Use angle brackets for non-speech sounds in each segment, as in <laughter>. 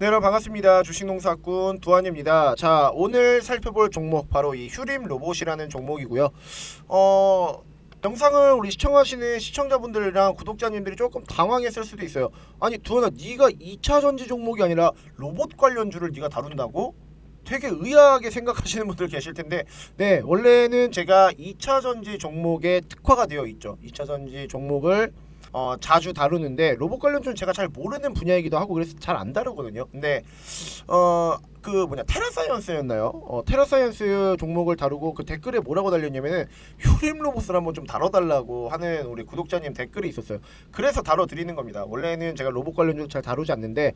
네, 여러분 반갑습니다. 주식농사꾼 두한입니다. 자, 오늘 살펴볼 종목 바로 이 휴림 로봇이라는 종목이고요. 어, 영상을 우리 시청하시는 시청자분들이랑 구독자님들이 조금 당황했을 수도 있어요. 아니, 두한아, 네가 2차 전지 종목이 아니라 로봇 관련주를 네가 다룬다고? 되게 의아하게 생각하시는 분들 계실 텐데 네 원래는 제가 2차 전지 종목에 특화가 되어 있죠 2차 전지 종목을 어, 자주 다루는데 로봇 관련주는 제가 잘 모르는 분야이기도 하고 그래서 잘 안 다루거든요 근데 어 그 뭐냐 테라사이언스였나요? 어, 테라사이언스 종목을 다루고 그 댓글에 뭐라고 달렸냐면은 휴림 로봇을 한번 좀 다뤄달라고 하는 우리 구독자님 댓글이 있었어요. 그래서 다뤄드리는 겁니다. 원래는 제가 로봇 관련주 잘 다루지 않는데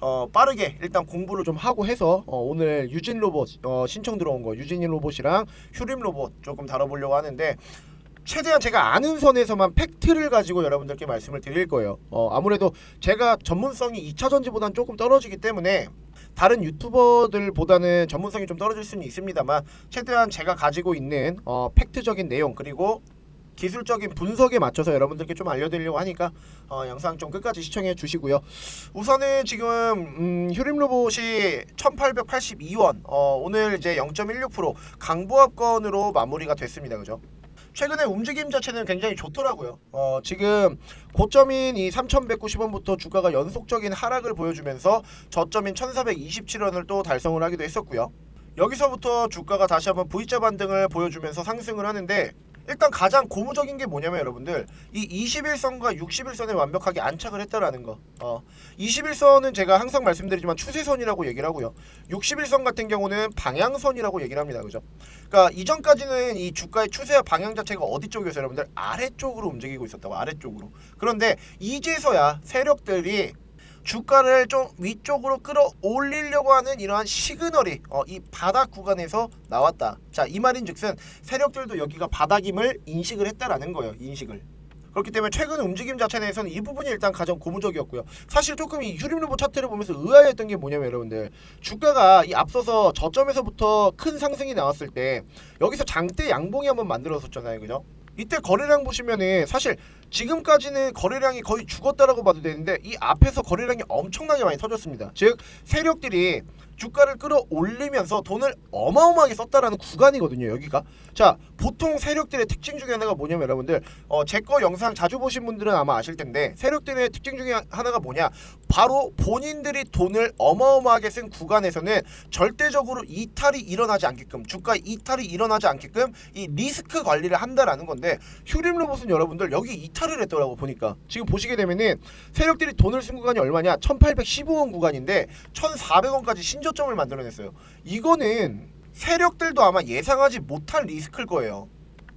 어, 빠르게 일단 공부를 좀 하고 해서 어, 오늘 유진 로봇 어, 신청 들어온 거 유진 로봇이랑 휴림 로봇 조금 다뤄보려고 하는데 최대한 제가 아는 선에서만 팩트를 가지고 여러분들께 말씀을 드릴 거예요. 어, 아무래도 제가 전문성이 2차 전지보다는 조금 떨어지기 때문에 다른 유튜버들보다는 전문성이 좀 떨어질 수는 있습니다만 최대한 제가 가지고 있는 어, 팩트적인 내용 그리고 기술적인 분석에 맞춰서 여러분들께 좀 알려드리려고 하니까 어, 영상 좀 끝까지 시청해 주시고요. 우선은 지금 음, 휴림 로봇이 1,882원 어, 오늘 이제 0.16% 강보합권으로 마무리가 됐습니다. 그죠? 최근에 움직임 자체는 굉장히 좋더라고요. 어, 지금 고점인 이 3,190원부터 주가가 연속적인 하락을 보여주면서 저점인 1,427원을 또 달성을 하기도 했었고요. 여기서부터 주가가 다시 한번 V자 반등을 보여주면서 상승을 하는데 일단 가장 고무적인 게 뭐냐면 여러분들 이 21선과 61선에 완벽하게 안착을 했다라는 거. 어, 21선은 제가 항상 말씀드리지만 추세선이라고 얘기를 하고요. 61선 같은 경우는 방향선이라고 얘기를 합니다. 그죠? 그러니까 이전까지는 이 주가의 추세와 방향 자체가 어디 쪽이어서 여러분들 아래쪽으로 움직이고 있었다고 아래쪽으로. 그런데 이제서야 세력들이 주가를 좀 위쪽으로 끌어올리려고 하는 이러한 시그널이 어, 이 바닥 구간에서 나왔다. 자, 이 말인즉슨 세력들도 여기가 바닥임을 인식을 했다라는 거예요. 인식을. 그렇기 때문에 최근 움직임 자체 내에서는 이 부분이 일단 가장 고무적이었고요. 사실 조금 이 유림로봇 차트를 보면서 의아했던 게 뭐냐면 여러분들 주가가 이 앞서서 저점에서부터 큰 상승이 나왔을 때 여기서 장대 양봉이 한번 만들었었잖아요, 그죠? 이때 거래량 보시면은 사실 지금까지는 거래량이 거의 죽었다라고 봐도 되는데 이 앞에서 거래량이 엄청나게 많이 터졌습니다. 즉 세력들이 주가를 끌어올리면서 돈을 어마어마하게 썼다라는 구간이거든요. 여기가 자 보통 세력들의 특징 중에 하나가 뭐냐면 여러분들 어, 제 거 영상 자주 보신 분들은 아마 아실 텐데 세력들의 특징 중에 하나가 뭐냐 바로 본인들이 돈을 어마어마하게 쓴 구간에서는 절대적으로 이탈이 일어나지 않게끔 주가 이탈이 일어나지 않게끔 이 리스크 관리를 한다라는 건데 휴림 로봇은 여러분들 여기 이탈 을 했더라고 보니까 지금 보시게 되면은 세력들이 돈을 쓴 구간이 얼마냐 1815원 구간인데 1400원까지 신저점을 만들어냈어요 이거는 세력들도 아마 예상하지 못한 리스크일 거예요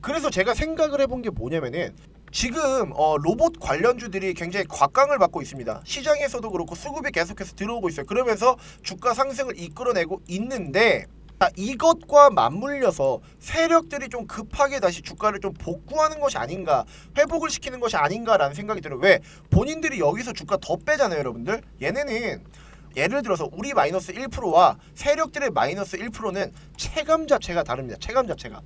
그래서 제가 생각을 해본 게 뭐냐면은 지금 어, 로봇 관련주들이 굉장히 곽강을 받고 있습니다. 시장에서도 그렇고 수급이 계속해서 들어오고 있어요. 그러면서 주가 상승을 이끌어내고 있는데 자, 이것과 맞물려서 세력들이 좀 급하게 다시 주가를 좀 복구하는 것이 아닌가, 회복을 시키는 것이 아닌가라는 생각이 들어요. 왜? 본인들이 여기서 주가 더 빼잖아요, 여러분들. 얘네는 예를 들어서 우리 마이너스 1%와 세력들의 마이너스 1%는 체감 자체가 다릅니다. 체감 자체가.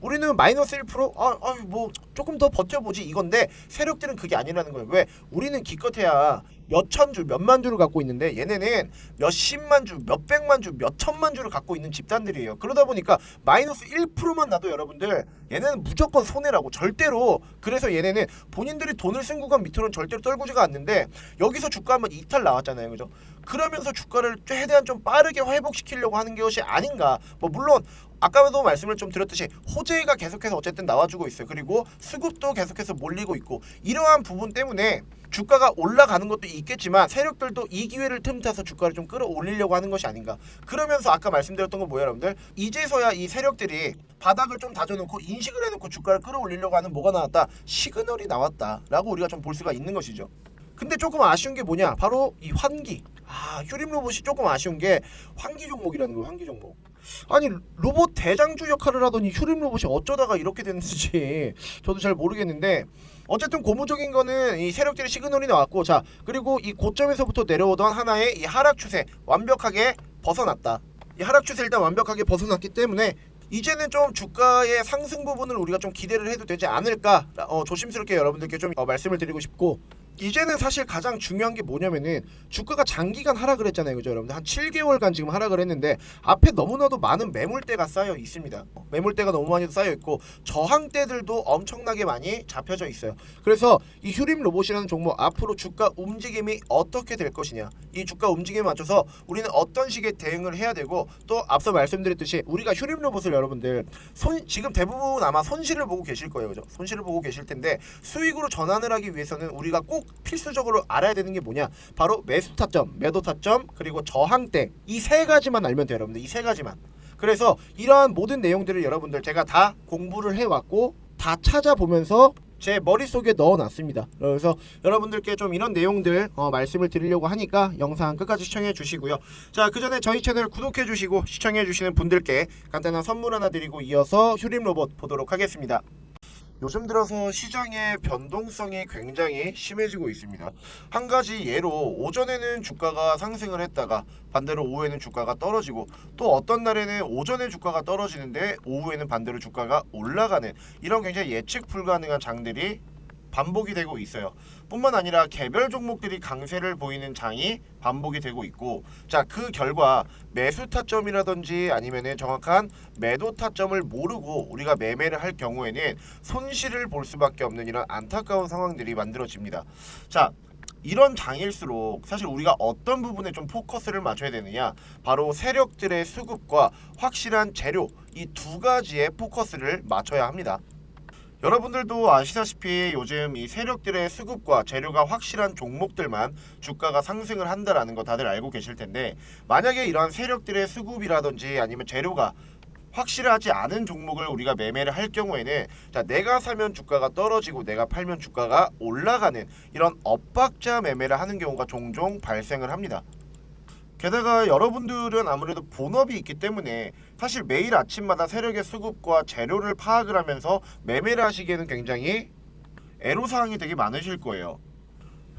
우리는 마이너스 1% 아, 아, 뭐 조금 더 버텨보지 이건데 세력들은 그게 아니라는 거예요. 왜? 우리는 기껏해야 몇천 주, 몇만 주를 갖고 있는데 얘네는 몇십만 주, 몇백만 주, 몇천만 주를 갖고 있는 집단들이에요. 그러다 보니까 마이너스 1%만 나도 여러분들 얘네는 무조건 손해라고 절대로 그래서 얘네는 본인들이 돈을 쓴 구간 밑으로는 절대로 떨구지가 않는데 여기서 주가 한번 이탈 나왔잖아요. 그죠? 그러면서 주가를 최대한 좀 빠르게 회복시키려고 하는 것이 아닌가. 뭐 물론 아까도 말씀을 좀 드렸듯이 호재가 계속해서 어쨌든 나와주고 있어요. 그리고 수급도 계속해서 몰리고 있고 이러한 부분 때문에 주가가 올라가는 것도 있겠지만 세력들도 이 기회를 틈타서 주가를 좀 끌어올리려고 하는 것이 아닌가. 그러면서 아까 말씀드렸던 건 뭐예요, 여러분들? 이제서야 이 세력들이 바닥을 좀 다져놓고 인식을 해놓고 주가를 끌어올리려고 하는 뭐가 나왔다? 시그널이 나왔다 라고 우리가 좀 볼 수가 있는 것이죠. 근데 조금 아쉬운 게 뭐냐? 바로 이 환기. 아, 휴림 로봇이 조금 아쉬운 게 환기 종목이라는 거예요. 환기 종목. 아니 로봇 대장주 역할을 하더니 휴림 로봇이 어쩌다가 이렇게 됐는지 <laughs> 저도 잘 모르겠는데 어쨌든 고무적인 거는 이 세력들의 시그널이 나왔고 자 그리고 이 고점에서부터 내려오던 하나의 이 하락 추세 완벽하게 벗어났다. 이 하락 추세 일단 완벽하게 벗어났기 때문에 이제는 좀 주가의 상승 부분을 우리가 좀 기대를 해도 되지 않을까 어, 조심스럽게 여러분들께 좀 어, 말씀을 드리고 싶고 이제는 사실 가장 중요한 게 뭐냐면은 주가가 장기간 하락을 했잖아요. 그죠, 여러분들? 한 7개월간 지금 하락을 했는데 앞에 너무나도 많은 매물대가 쌓여 있습니다. 매물대가 너무 많이 쌓여 있고 저항대들도 엄청나게 많이 잡혀져 있어요. 그래서 이 휴림 로봇이라는 종목 앞으로 주가 움직임이 어떻게 될 것이냐. 이 주가 움직임에 맞춰서 우리는 어떤 식의 대응을 해야 되고 또 앞서 말씀드렸듯이 우리가 휴림 로봇을 여러분들 손 지금 대부분 아마 손실을 보고 계실 거예요. 그죠? 손실을 보고 계실 텐데 수익으로 전환을 하기 위해서는 우리가 꼭 필수적으로 알아야 되는 게 뭐냐? 바로 매수 타점, 매도 타점, 그리고 저항대 이 세 가지만 알면 돼요, 여러분들. 이 세 가지만. 그래서 이러한 모든 내용들을 여러분들 제가 다 공부를 해왔고 다 찾아보면서 제 머릿속에 넣어놨습니다. 그래서 여러분들께 좀 이런 내용들 어, 말씀을 드리려고 하니까 영상 끝까지 시청해 주시고요. 자, 그 전에 저희 채널 구독해 주시고 시청해 주시는 분들께 간단한 선물 하나 드리고 이어서 휴림 로봇 보도록 하겠습니다. 요즘 들어서 시장의 변동성이 굉장히 심해지고 있습니다. 한 가지 예로 오전에는 주가가 상승을 했다가 반대로 오후에는 주가가 떨어지고 또 어떤 날에는 오전에 주가가 떨어지는데 오후에는 반대로 주가가 올라가는 이런 굉장히 예측 불가능한 장들이 반복이 되고 있어요. 뿐만 아니라 개별 종목들이 강세를 보이는 장이 반복이 되고 있고 자 그 결과 매수 타점이라든지 아니면은 정확한 매도 타점을 모르고 우리가 매매를 할 경우에는 손실을 볼 수밖에 없는 이런 안타까운 상황들이 만들어집니다. 자 이런 장일수록 사실 우리가 어떤 부분에 좀 포커스를 맞춰야 되느냐 바로 세력들의 수급과 확실한 재료 이 두 가지에 포커스를 맞춰야 합니다. 여러분들도 아시다시피 요즘 이 세력들의 수급과 재료가 확실한 종목들만 주가가 상승을 한다라는 거 다들 알고 계실 텐데 만약에 이러한 세력들의 수급이라든지 아니면 재료가 확실하지 않은 종목을 우리가 매매를 할 경우에는 자 내가 사면 주가가 떨어지고 내가 팔면 주가가 올라가는 이런 엇박자 매매를 하는 경우가 종종 발생을 합니다. 게다가 여러분들은 아무래도 본업이 있기 때문에 사실 매일 아침마다 세력의 수급과 재료를 파악을 하면서 매매를 하시기에는 굉장히 애로사항이 되게 많으실 거예요.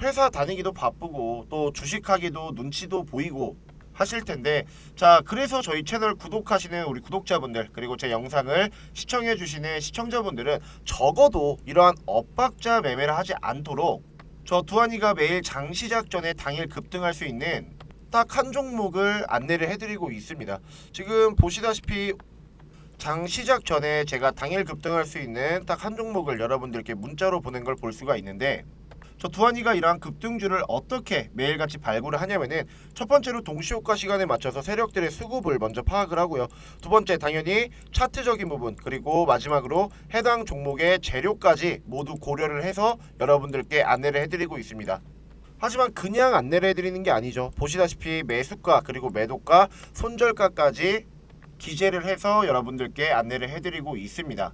회사 다니기도 바쁘고 또 주식하기도 눈치도 보이고 하실 텐데 자 그래서 저희 채널 구독하시는 우리 구독자분들 그리고 제 영상을 시청해 주시는 시청자분들은 적어도 이러한 엇박자 매매를 하지 않도록 저 두한이가 매일 장 시작 전에 당일 급등할 수 있는 딱 한 종목을 안내를 해드리고 있습니다. 지금 보시다시피 장 시작 전에 제가 당일 급등할 수 있는 딱 한 종목을 여러분들께 문자로 보낸 걸 볼 수가 있는데 저 두한이가 이러한 급등주를 어떻게 매일같이 발굴을 하냐면은 첫 번째로 동시효과 시간에 맞춰서 세력들의 수급을 먼저 파악을 하고요. 두 번째 당연히 차트적인 부분 그리고 마지막으로 해당 종목의 재료까지 모두 고려를 해서 여러분들께 안내를 해드리고 있습니다. 하지만 그냥 안내를 해드리는 게 아니죠. 보시다시피 매수가 그리고 매도가, 손절가까지 기재를 해서 여러분들께 안내를 해드리고 있습니다.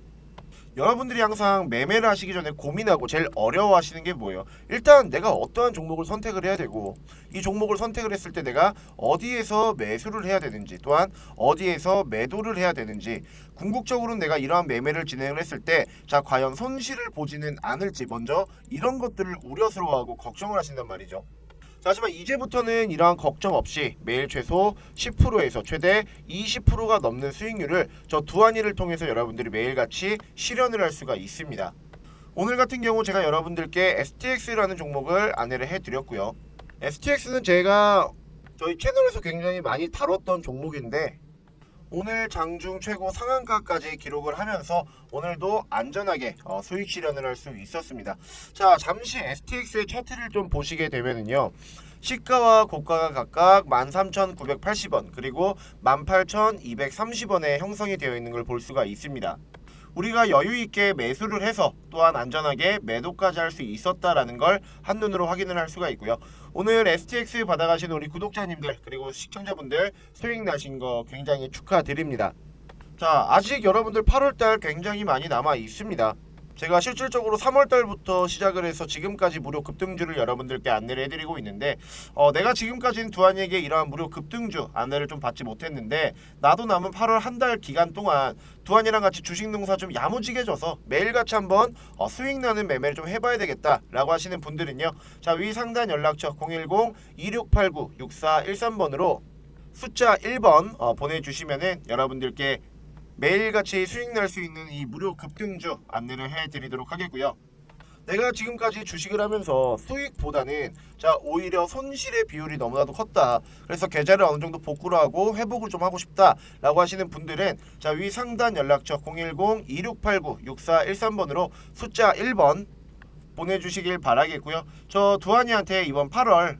여러분들이 항상 매매를 하시기 전에 고민하고 제일 어려워하시는 게 뭐예요? 일단 내가 어떠한 종목을 선택을 해야 되고 이 종목을 선택을 했을 때 내가 어디에서 매수를 해야 되는지 또한 어디에서 매도를 해야 되는지 궁극적으로 내가 이러한 매매를 진행을 했을 때 자 과연 손실을 보지는 않을지 먼저 이런 것들을 우려스러워하고 걱정을 하신단 말이죠. 자, 하지만 이제부터는 이러한 걱정 없이 매일 최소 10%에서 최대 20%가 넘는 수익률을 저 두한이를 통해서 여러분들이 매일같이 실현을 할 수가 있습니다. 오늘 같은 경우 제가 여러분들께 STX라는 종목을 안내를 해드렸고요. STX는 제가 저희 채널에서 굉장히 많이 다뤘던 종목인데 오늘 장중 최고 상한가까지 기록을 하면서 오늘도 안전하게 어, 수익 실현을 할 수 있었습니다. 자, 잠시 STX의 차트를 좀 보시게 되면은요. 시가와 고가가 각각 13,980원 그리고 18,230원에 형성이 되어 있는 걸 볼 수가 있습니다. 우리가 여유 있게 매수를 해서 또한 안전하게 매도까지 할 수 있었다라는 걸 한눈으로 확인을 할 수가 있고요. 오늘 STX 받아가신 우리 구독자님들 그리고 시청자분들 수익 나신 거 굉장히 축하드립니다. 자, 아직 여러분들 8월달 굉장히 많이 남아 있습니다. 제가 실질적으로 3월달부터 시작을 해서 지금까지 무료 급등주를 여러분들께 안내를 해드리고 있는데 어, 내가 지금까지는 두한이에게 이러한 무료 급등주 안내를 좀 받지 못했는데 나도 남은 8월 한 달 기간 동안 두한이랑 같이 주식 농사 좀 야무지게 져서 매일같이 한번 어, 수익 나는 매매를 좀 해봐야 되겠다라고 하시는 분들은요 자위 상단 연락처 010-2689-6413번으로 숫자 1번 어, 보내주시면은 여러분들께 매일같이 수익 날 수 있는 이 무료 급등주 안내를 해드리도록 하겠고요. 내가 지금까지 주식을 하면서 수익보다는 자 오히려 손실의 비율이 너무나도 컸다. 그래서 계좌를 어느 정도 복구를 하고 회복을 좀 하고 싶다라고 하시는 분들은 자 위 상단 연락처 010-2689-6413번으로 숫자 1번 보내주시길 바라겠고요. 저 두한이한테 이번 8월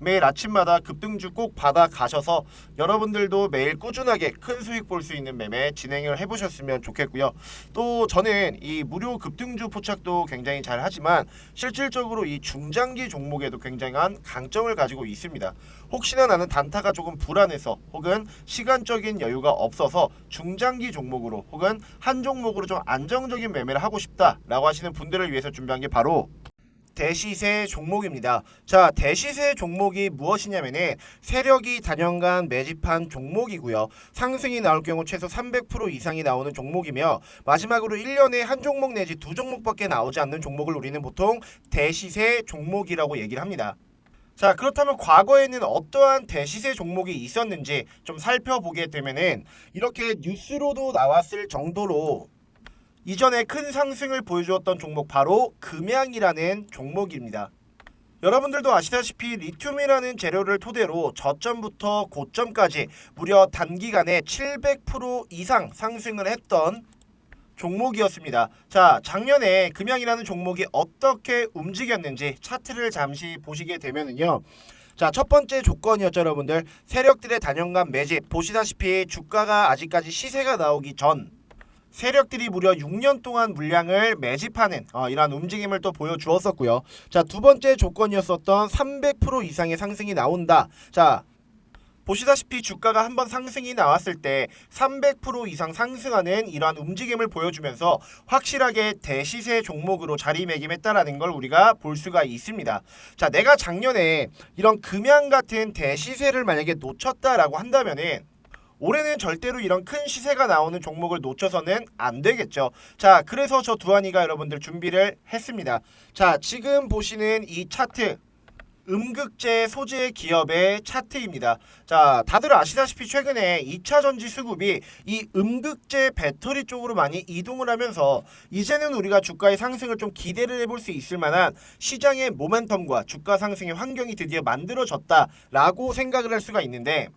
매일 아침마다 급등주 꼭 받아 가셔서 여러분들도 매일 꾸준하게 큰 수익 볼 수 있는 매매 진행을 해보셨으면 좋겠고요. 또 저는 이 무료 급등주 포착도 굉장히 잘 하지만 실질적으로 이 중장기 종목에도 굉장한 강점을 가지고 있습니다. 혹시나 나는 단타가 조금 불안해서 혹은 시간적인 여유가 없어서 중장기 종목으로 혹은 한 종목으로 좀 안정적인 매매를 하고 싶다라고 하시는 분들을 위해서 준비한 게 바로 대시세 종목입니다. 자, 대시세 종목이 무엇이냐면은 세력이 단연간 매집한 종목이고요. 상승이 나올 경우 최소 300% 이상이 나오는 종목이며 마지막으로 1년에 한 종목 내지 두 종목밖에 나오지 않는 종목을 우리는 보통 대시세 종목이라고 얘기를 합니다. 자 그렇다면 과거에는 어떠한 대시세 종목이 있었는지 좀 살펴보게 되면은 이렇게 뉴스로도 나왔을 정도로 이전에 큰 상승을 보여주었던 종목 바로 금양이라는 종목입니다. 여러분들도 아시다시피 리튬이라는 재료를 토대로 저점부터 고점까지 무려 단기간에 700% 이상 상승을 했던 종목이었습니다. 자, 작년에 금양이라는 종목이 어떻게 움직였는지 차트를 잠시 보시게 되면은요. 자, 첫 번째 조건이었죠, 여러분들. 세력들의 단연간 매집. 보시다시피 주가가 아직까지 시세가 나오기 전 세력들이 무려 6년 동안 물량을 매집하는 어, 이러한 움직임을 또 보여주었었고요. 자, 두 번째 조건이었었던 300% 이상의 상승이 나온다. 자, 보시다시피 주가가 한번 상승이 나왔을 때 300% 이상 상승하는 이러한 움직임을 보여주면서 확실하게 대시세 종목으로 자리매김했다라는 걸 우리가 볼 수가 있습니다. 자, 내가 작년에 이런 금양 같은 대시세를 만약에 놓쳤다라고 한다면은 올해는 절대로 이런 큰 시세가 나오는 종목을 놓쳐서는 안 되겠죠. 자, 그래서 저 두한이가 여러분들 준비를 했습니다. 자, 지금 보시는 이 차트 음극재 소재 기업의 차트입니다. 자, 다들 아시다시피 최근에 2차 전지 수급이 이 음극재 배터리 쪽으로 많이 이동을 하면서 이제는 우리가 주가의 상승을 좀 기대를 해볼 수 있을 만한 시장의 모멘텀과 주가 상승의 환경이 드디어 만들어졌다라고 생각을 할 수가 있는데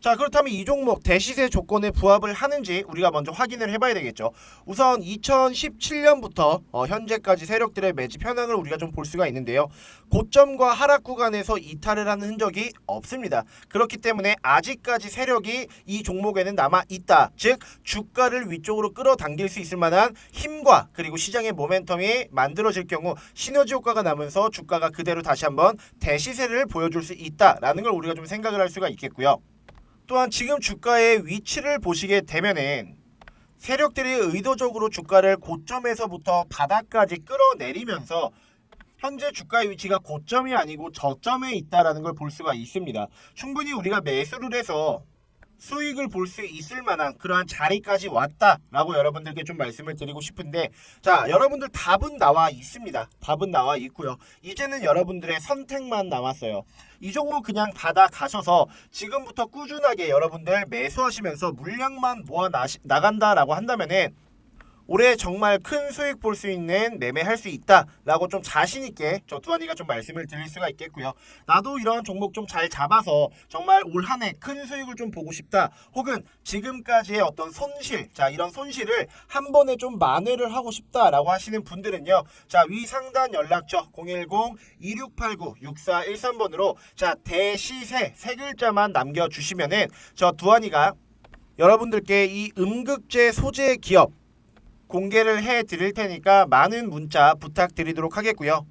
자 그렇다면 이 종목 대시세 조건에 부합을 하는지 우리가 먼저 확인을 해봐야 되겠죠. 우선 2017년부터 어, 현재까지 세력들의 매집 현황을 우리가 좀 볼 수가 있는데요. 고점과 하락 구간에서 이탈을 하는 흔적이 없습니다. 그렇기 때문에 아직까지 세력이 이 종목에는 남아 있다. 즉 주가를 위쪽으로 끌어당길 수 있을 만한 힘과 그리고 시장의 모멘텀이 만들어질 경우 시너지 효과가 나면서 주가가 그대로 다시 한번 대시세를 보여줄 수 있다라는 걸 우리가 좀 생각을 할 수가 있겠고요. 또한 지금 주가의 위치를 보시게 되면은 세력들이 의도적으로 주가를 고점에서부터 바닥까지 끌어내리면서 현재 주가의 위치가 고점이 아니고 저점에 있다라는 걸 볼 수가 있습니다. 충분히 우리가 매수를 해서 수익을 볼 수 있을 만한 그러한 자리까지 왔다라고 여러분들께 좀 말씀을 드리고 싶은데 자 여러분들 답은 나와 있습니다. 답은 나와 있고요. 이제는 여러분들의 선택만 남았어요. 이 종목 그냥 받아 가셔서 지금부터 꾸준하게 여러분들 매수하시면서 물량만 모아 나간다라고 한다면은 올해 정말 큰 수익 볼 수 있는 매매할 수 있다라고 좀 자신 있게 저 두한이가 좀 말씀을 드릴 수가 있겠고요. 나도 이런 종목 좀 잘 잡아서 정말 올 한 해 큰 수익을 좀 보고 싶다. 혹은 지금까지의 어떤 손실, 자 이런 손실을 한 번에 좀 만회를 하고 싶다라고 하시는 분들은요. 자 위 상단 연락처 010-2689-6413번으로 자 대시세 세 글자만 남겨주시면은 저 두한이가 여러분들께 이 음극재 소재 기업 공개를 해 드릴 테니까 많은 문자 부탁드리도록 하겠고요.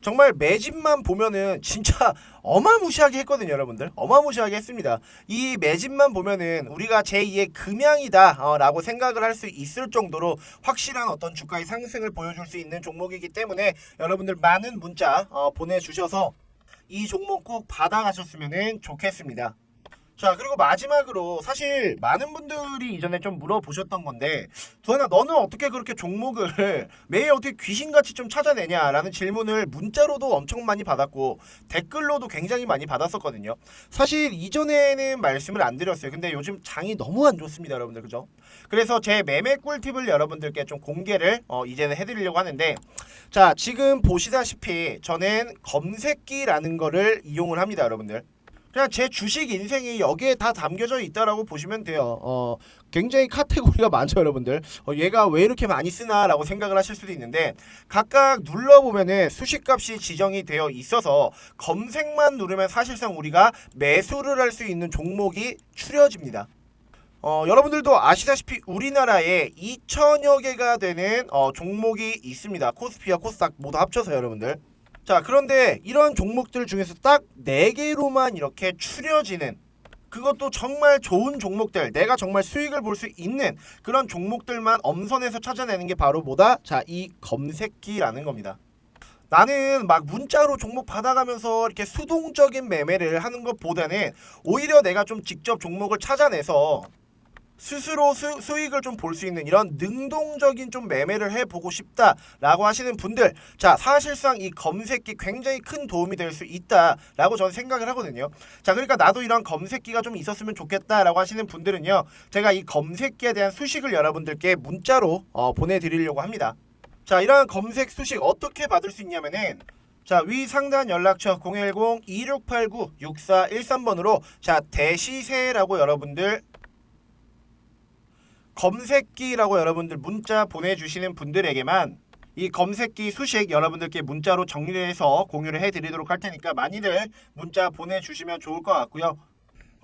정말 매집만 보면은 진짜 <laughs> 어마무시하게 했거든요, 여러분들. 어마무시하게 했습니다. 이 매집만 보면은 우리가 제2의 금양이다라고 생각을 할 수 있을 정도로 확실한 어떤 주가의 상승을 보여줄 수 있는 종목이기 때문에 여러분들 많은 문자 어, 보내주셔서 이 종목 꼭 받아가셨으면 좋겠습니다. 자 그리고 마지막으로 사실 많은 분들이 이전에 좀 물어보셨던 건데 두하나 너는 어떻게 그렇게 종목을 <laughs> 매일 어떻게 귀신같이 좀 찾아내냐라는 질문을 문자로도 엄청 많이 받았고 댓글로도 굉장히 많이 받았었거든요. 사실 이전에는 말씀을 안 드렸어요. 근데 요즘 장이 너무 안 좋습니다 여러분들. 그죠? 그래서 제 매매 꿀팁을 여러분들께 좀 공개를 어, 이제는 해드리려고 하는데 자 지금 보시다시피 저는 검색기라는 거를 이용을 합니다 여러분들 그냥 제 주식 인생이 여기에 다 담겨져 있다라고 보시면 돼요. 어, 굉장히 카테고리가 많죠, 여러분들. 어, 얘가 왜 이렇게 많이 쓰나라고 생각을 하실 수도 있는데 각각 눌러 보면은 수식값이 지정이 되어 있어서 검색만 누르면 사실상 우리가 매수를 할 수 있는 종목이 추려집니다. 어, 여러분들도 아시다시피 우리나라에 2천여 개가 되는 어, 종목이 있습니다. 코스피와 코스닥 모두 합쳐서 여러분들. 자 그런데 이런 종목들 중에서 딱 4개로만 이렇게 추려지는 그것도 정말 좋은 종목들 내가 정말 수익을 볼 수 있는 그런 종목들만 엄선해서 찾아내는 게 바로 뭐다? 자 이 검색기라는 겁니다. 나는 막 문자로 종목 받아가면서 이렇게 수동적인 매매를 하는 것보다는 오히려 내가 좀 직접 종목을 찾아내서 스스로 수, 수익을 좀 볼 수 있는 이런 능동적인 좀 매매를 해보고 싶다라고 하시는 분들 자 사실상 이 검색기 굉장히 큰 도움이 될 수 있다라고 저는 생각을 하거든요. 자 그러니까 나도 이런 검색기가 좀 있었으면 좋겠다라고 하시는 분들은요 제가 이 검색기에 대한 수식을 여러분들께 문자로 어, 보내드리려고 합니다. 자 이러한 검색 수식 어떻게 받을 수 있냐면은 자, 위 상단 연락처 010-2689-6413번으로 자, 대시세라고 여러분들 검색기라고 여러분들 문자 보내주시는 분들에게만 이 검색기 수식 여러분들께 문자로 정리를 해서 공유를 해드리도록 할 테니까 많이들 문자 보내주시면 좋을 것 같고요.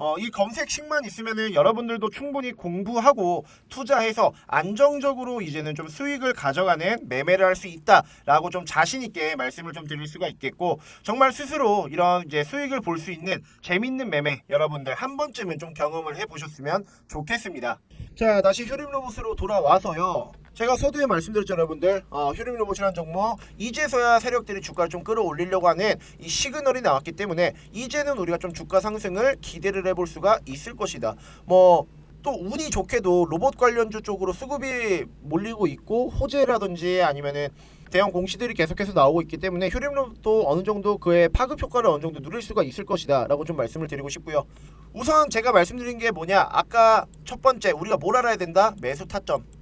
어, 이 검색식만 있으면은 여러분들도 충분히 공부하고 투자해서 안정적으로 이제는 좀 수익을 가져가는 매매를 할 수 있다라고 좀 자신 있게 말씀을 좀 드릴 수가 있겠고 정말 스스로 이런 이제 수익을 볼 수 있는 재밌는 매매 여러분들 한 번쯤은 좀 경험을 해보셨으면 좋겠습니다. 자 다시 휴림 로봇으로 돌아와서요. 제가 서두에 말씀드렸죠 여러분들. 어, 휴림 로봇이라는 종목. 이제서야 세력들이 주가를 좀 끌어올리려고 하는 이 시그널이 나왔기 때문에 이제는 우리가 좀 주가 상승을 기대를 해볼 수가 있을 것이다. 뭐또 운이 좋게도 로봇 관련주 쪽으로 수급이 몰리고 있고 호재라든지 아니면은 대형 공시들이 계속해서 나오고 있기 때문에 휴림로도 어느 정도 그의 파급 효과를 어느 정도 누릴 수가 있을 것이다라고 좀 말씀을 드리고 싶고요. 우선 제가 말씀드린 게 뭐냐. 아까 첫 번째 우리가 뭘 알아야 된다? 매수 타점. 음,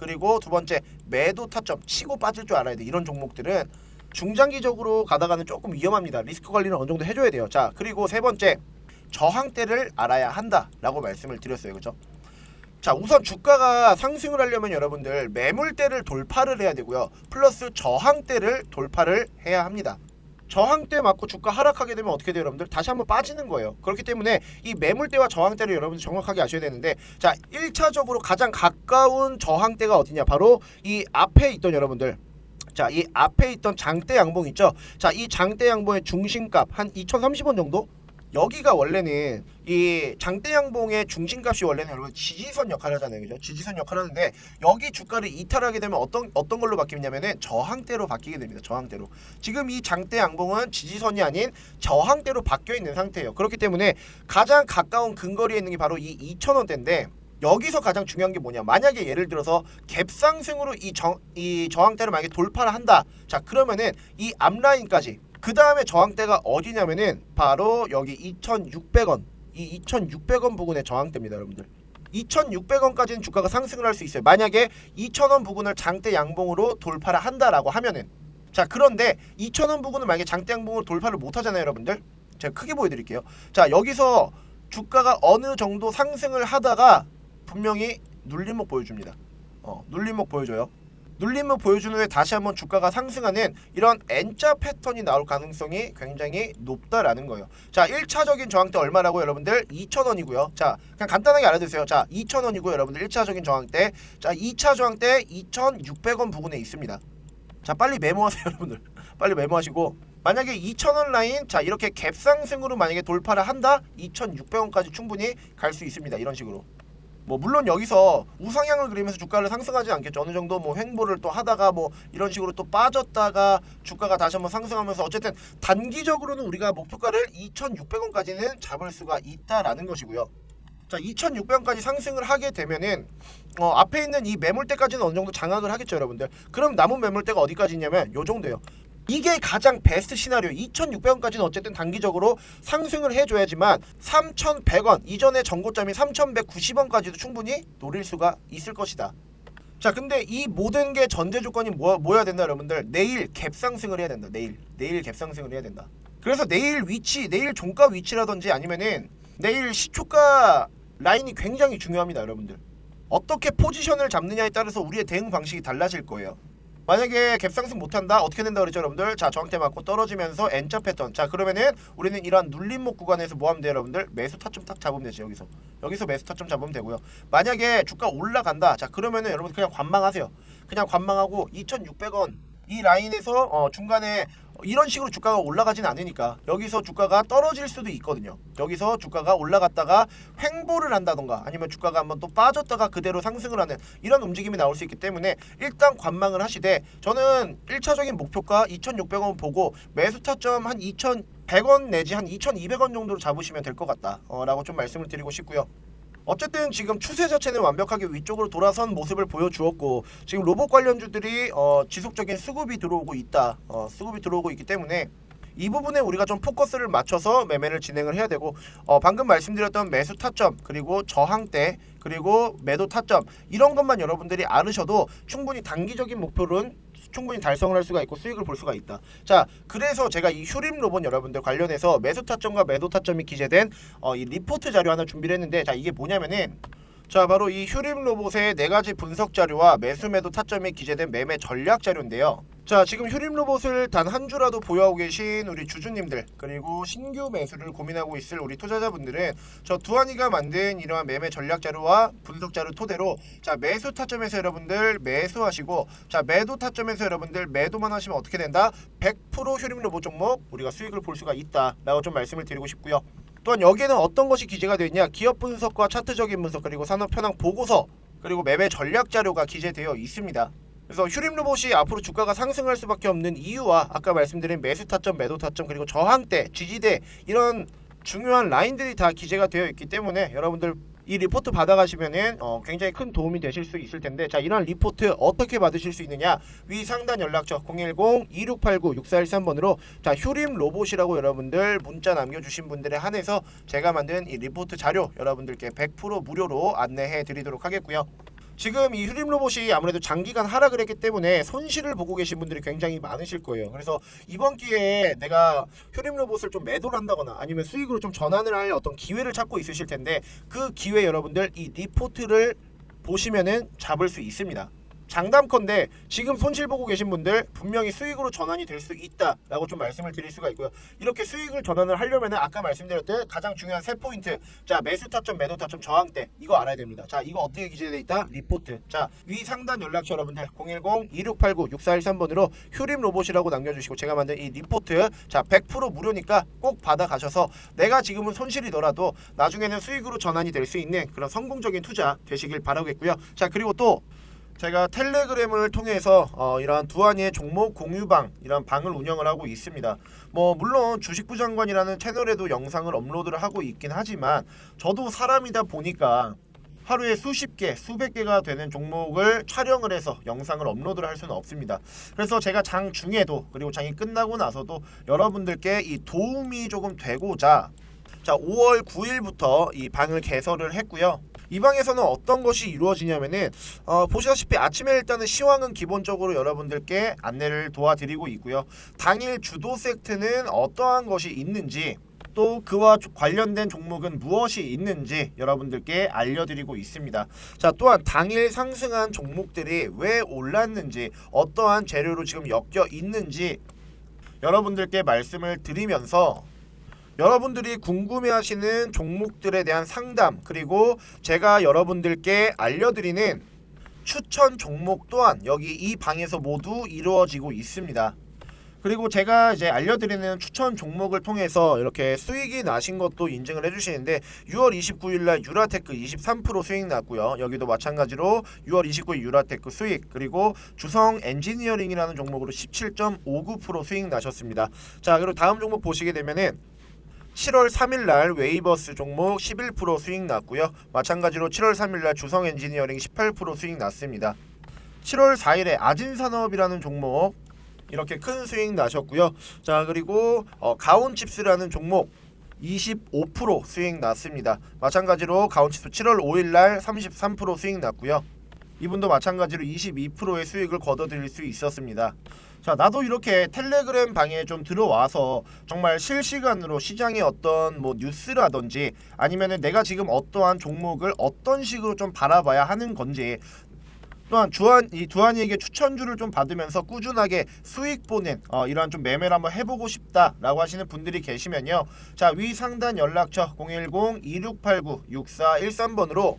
그리고 두 번째 매도 타점 치고 빠질 줄 알아야 돼. 이런 종목들은 중장기적으로 가다가는 조금 위험합니다. 리스크 관리는 어느 정도 해줘야 돼요. 자 그리고 세 번째 저항대를 알아야 한다라고 말씀을 드렸어요. 그죠? 자 우선 주가가 상승을 하려면 여러분들 매물대를 돌파를 해야 되고요. 플러스 저항대를 돌파를 해야 합니다 저항대 맞고 주가 하락하게 되면 어떻게 돼요 여러분들? 다시 한번 빠지는 거예요. 그렇기 때문에 이 매물대와 저항대를 여러분들 정확하게 아셔야 되는데 자 1차적으로 가장 가까운 저항대가 어디냐? 바로 이 앞에 있던 여러분들. 자 이 앞에 있던 장대 양봉 있죠? 자 이 장대 양봉의 중심값 한 2030원 정도 여기가 원래는 이 장대 양봉의 중심값이 원래는 여러분 지지선 역할을 하잖아요 그죠 지지선 역할을 하는데 여기 주가를 이탈하게 되면 어떤 어떤 걸로 바뀌냐면은 저항대로 바뀌게 됩니다 저항대로 지금 이 장대 양봉은 지지선이 아닌 저항대로 바뀌어 있는 상태예요. 그렇기 때문에 가장 가까운 근거리에 있는 게 바로 이 2,000원대인데 여기서 가장 중요한 게 뭐냐? 만약에 예를 들어서 갭상승으로 이, 저, 이 저항대를 만약에 돌파를 한다. 자 그러면은 이 앞라인까지 그 다음에 저항대가 어디냐면은 바로 여기 2,600원 이 2,600원 부근의 저항대입니다, 여러분들. 2,600원까지는 주가가 상승을 할 수 있어요. 만약에 2,000원 부근을 장대 양봉으로 돌파를 한다라고 하면은 자 그런데 2,000원 부근을 만약에 장대 양봉으로 돌파를 못 하잖아요, 여러분들. 제가 크게 보여드릴게요. 자 여기서 주가가 어느 정도 상승을 하다가 분명히 눌림목 보여줍니다. 어, 눌림목 보여줘요. 눌림목 보여준 후에 다시 한번 주가가 상승하는 이런 N자 패턴이 나올 가능성이 굉장히 높다라는 거예요. 자, 1차적인 저항대 얼마라고 여러분들? 2,000원이고요. 자, 그냥 간단하게 알아두세요. 자, 2,000원이고요, 여러분들 1차적인 저항대. 자, 2차 저항대 2,600원 부근에 있습니다. 자, 빨리 메모하세요, <laughs> 여러분들. 빨리 메모하시고 만약에 2,000원 라인 자, 이렇게 갭 상승으로 만약에 돌파를 한다? 2,600원까지 충분히 갈 수 있습니다. 이런 식으로. 뭐 물론 여기서 우상향을 그리면서 주가를 상승하지 않겠죠. 어느 정도 뭐 횡보를 또 하다가 뭐 이런 식으로 또 빠졌다가 주가가 다시 한번 상승하면서 어쨌든 단기적으로는 우리가 목표가를 2,600원까지는 잡을 수가 있다라는 것이고요. 자, 2,600원까지 상승을 하게 되면은 어, 앞에 있는 이 매물대까지는 어느 정도 장악을 하겠죠, 여러분들. 그럼 남은 매물대가 어디까지 있냐면 요 정도예요. 이게 가장 베스트 시나리오. 2,600원까지는 어쨌든 단기적으로 상승을 해줘야지만 3,100원 이전의 전고점이 3,190원까지도 충분히 노릴 수가 있을 것이다. 자 근데 이 모든 게 전제 조건이 뭐, 뭐야 된다 여러분들? 내일 갭 상승을 해야 된다. 내일. 내일 갭 상승을 해야 된다. 그래서 내일 위치 내일 종가 위치라든지 아니면은 내일 시초가 라인이 굉장히 중요합니다 여러분들. 어떻게 포지션을 잡느냐에 따라서 우리의 대응 방식이 달라질 거예요 만약에 갭 상승 못한다 어떻게 된다 그랬죠 여러분들? 자 저항대 맞고 떨어지면서 N자 패턴 자 그러면은 우리는 이러한 눌림목 구간에서 뭐 하면 돼요 여러분들? 매수 타점 딱 잡으면 되죠 여기서. 여기서 매수 타점 잡으면 되고요. 만약에 주가 올라간다 자 그러면은 여러분 그냥 관망하세요. 그냥 관망하고 2,600원 이 라인에서 어, 중간에 이런 식으로 주가가 올라가진 않으니까 여기서 주가가 떨어질 수도 있거든요. 여기서 주가가 올라갔다가 횡보를 한다던가 아니면 주가가 한번 또 빠졌다가 그대로 상승을 하는 이런 움직임이 나올 수 있기 때문에 일단 관망을 하시되 저는 1차적인 목표가 2,600원 보고 매수 타점 한 2,100원 내지 한 2,200원 정도로 잡으시면 될 것 같다. 어, 라고 좀 말씀을 드리고 싶고요. 어쨌든 지금 추세 자체는 완벽하게 위쪽으로 돌아선 모습을 보여주었고 지금 로봇 관련주들이 어, 지속적인 수급이 들어오고 있다. 어, 수급이 들어오고 있기 때문에 이 부분에 우리가 좀 포커스를 맞춰서 매매를 진행을 해야 되고 어, 방금 말씀드렸던 매수 타점 그리고 저항대 그리고 매도 타점 이런 것만 여러분들이 알으셔도 충분히 단기적인 목표는 충분히 달성을 할 수가 있고 수익을 볼 수가 있다. 자, 그래서 제가 이 휴림 로봇 여러분들 관련해서 매수 타점과 매도 타점이 기재된 어, 이 리포트 자료 하나 준비를 했는데 자 이게 뭐냐면은 자 바로 이 휴림 로봇의 네 가지 분석 자료와 매수 매도 타점이 기재된 매매 전략 자료인데요. 자 지금 휴림 로봇을 단 한 주라도 보유하고 계신 우리 주주님들 그리고 신규 매수를 고민하고 있을 우리 투자자분들은 저 두한이가 만든 이러한 매매 전략 자료와 분석 자료 토대로 자 매수 타점에서 여러분들 매수하시고 자 매도 타점에서 여러분들 매도만 하시면 어떻게 된다? 100% 휴림 로봇 종목 우리가 수익을 볼 수가 있다라고 좀 말씀을 드리고 싶고요. 또한 여기에는 어떤 것이 기재가 되어 있냐? 기업 분석과 차트적인 분석 그리고 산업 현황 보고서 그리고 매매 전략 자료가 기재되어 있습니다. 그래서 휴림 로봇이 앞으로 주가가 상승할 수밖에 없는 이유와 아까 말씀드린 매수 타점, 매도 타점 그리고 저항대, 지지대 이런 중요한 라인들이 다 기재가 되어 있기 때문에 여러분들 이 리포트 받아가시면은 어, 굉장히 큰 도움이 되실 수 있을 텐데 자 이런 리포트 어떻게 받으실 수 있느냐? 위 상단 연락처 010-2689-6413번으로 자 휴림 로봇이라고 여러분들 문자 남겨주신 분들에 한해서 제가 만든 이 리포트 자료 여러분들께 100% 무료로 안내해 드리도록 하겠고요 지금 이 휴림 로봇이 아무래도 장기간 하락을 했기 때문에 손실을 보고 계신 분들이 굉장히 많으실 거예요. 그래서 이번 기회에 내가 휴림 로봇을 좀 매도를 한다거나 아니면 수익으로 좀 전환을 할 어떤 기회를 찾고 있으실 텐데 그 기회 여러분들 이 리포트를 보시면은 잡을 수 있습니다. 장담컨대 지금 손실 보고 계신 분들 분명히 수익으로 전환이 될 수 있다라고 좀 말씀을 드릴 수가 있고요. 이렇게 수익을 전환을 하려면은 아까 말씀드렸던 가장 중요한 세 포인트. 자, 매수 타점, 매도 타점, 저항대 이거 알아야 됩니다. 자, 이거 어떻게 기재되어 있다? 리포트. 자, 위 상단 연락처 여러분들 010-2689-6413번으로 휴림 로봇이라고 남겨주시고 제가 만든 이 리포트 자, 100% 무료니까 꼭 받아 가셔서 내가 지금은 손실이더라도 나중에는 수익으로 전환이 될 수 있는 그런 성공적인 투자 되시길 바라겠고요. 자, 그리고 또 제가 텔레그램을 통해서 어, 이러한 두한이의 종목 공유방 이런 방을 운영을 하고 있습니다. 뭐 물론 주식부 장관이라는 채널에도 영상을 업로드를 하고 있긴 하지만 저도 사람이다 보니까 하루에 수십 개, 수백 개가 되는 종목을 촬영을 해서 영상을 업로드를 할 수는 없습니다. 그래서 제가 장 중에도 그리고 장이 끝나고 나서도 여러분들께 이 도움이 조금 되고자 자 5월 9일부터 이 방을 개설을 했고요. 이 방에서는 어떤 것이 이루어지냐면은 어, 보시다시피 아침에 일단은 시황은 기본적으로 여러분들께 안내를 도와드리고 있고요. 당일 주도 세트는 어떠한 것이 있는지 또 그와 조- 관련된 종목은 무엇이 있는지 여러분들께 알려드리고 있습니다. 자 또한 당일 상승한 종목들이 왜 올랐는지 어떠한 재료로 지금 엮여 있는지 여러분들께 말씀을 드리면서 여러분들이 궁금해하시는 종목들에 대한 상담 그리고 제가 여러분들께 알려드리는 추천 종목 또한 여기 이 방에서 모두 이루어지고 있습니다. 그리고 제가 이제 알려드리는 추천 종목을 통해서 이렇게 수익이 나신 것도 인증을 해주시는데 6월 29일 날 유라테크 23% 수익 났고요. 여기도 마찬가지로 6월 29일 유라테크 수익 그리고 주성 엔지니어링이라는 종목으로 17.59% 수익 나셨습니다. 자 그리고 다음 종목 보시게 되면은 7월 3일 날 웨이버스 종목 11% 수익 났고요. 마찬가지로 7월 3일 날 주성 엔지니어링 18% 수익 났습니다. 7월 4일에 아진산업이라는 종목 이렇게 큰 수익 나셨고요. 자 그리고 어, 가온칩스라는 종목 25% 수익 났습니다. 마찬가지로 가온칩스 7월 5일 날 33% 수익 났고요. 이분도 마찬가지로 22%의 수익을 거둬들일 수 있었습니다. 자, 나도 이렇게 텔레그램 방에 좀 들어와서 정말 실시간으로 시장의 어떤 뭐 뉴스라든지 아니면은 내가 지금 어떠한 종목을 어떤 식으로 좀 바라봐야 하는 건지 또한 주한 이 두한이에게 추천주를 좀 받으면서 꾸준하게 수익 보는 어, 이러한 좀 매매를 한번 해보고 싶다라고 하시는 분들이 계시면요. 자 위 상단 연락처 010-2689-6413번으로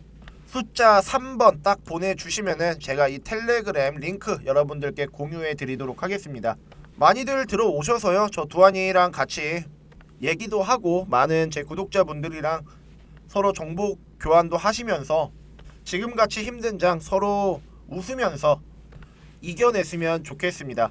숫자 3번 딱 보내주시면은 제가 이 텔레그램 링크 여러분들께 공유해 드리도록 하겠습니다. 많이들 들어오셔서요. 저 두한이랑 같이 얘기도 하고 많은 제 구독자분들이랑 서로 정보 교환도 하시면서 지금같이 힘든 장 서로 웃으면서 이겨냈으면 좋겠습니다.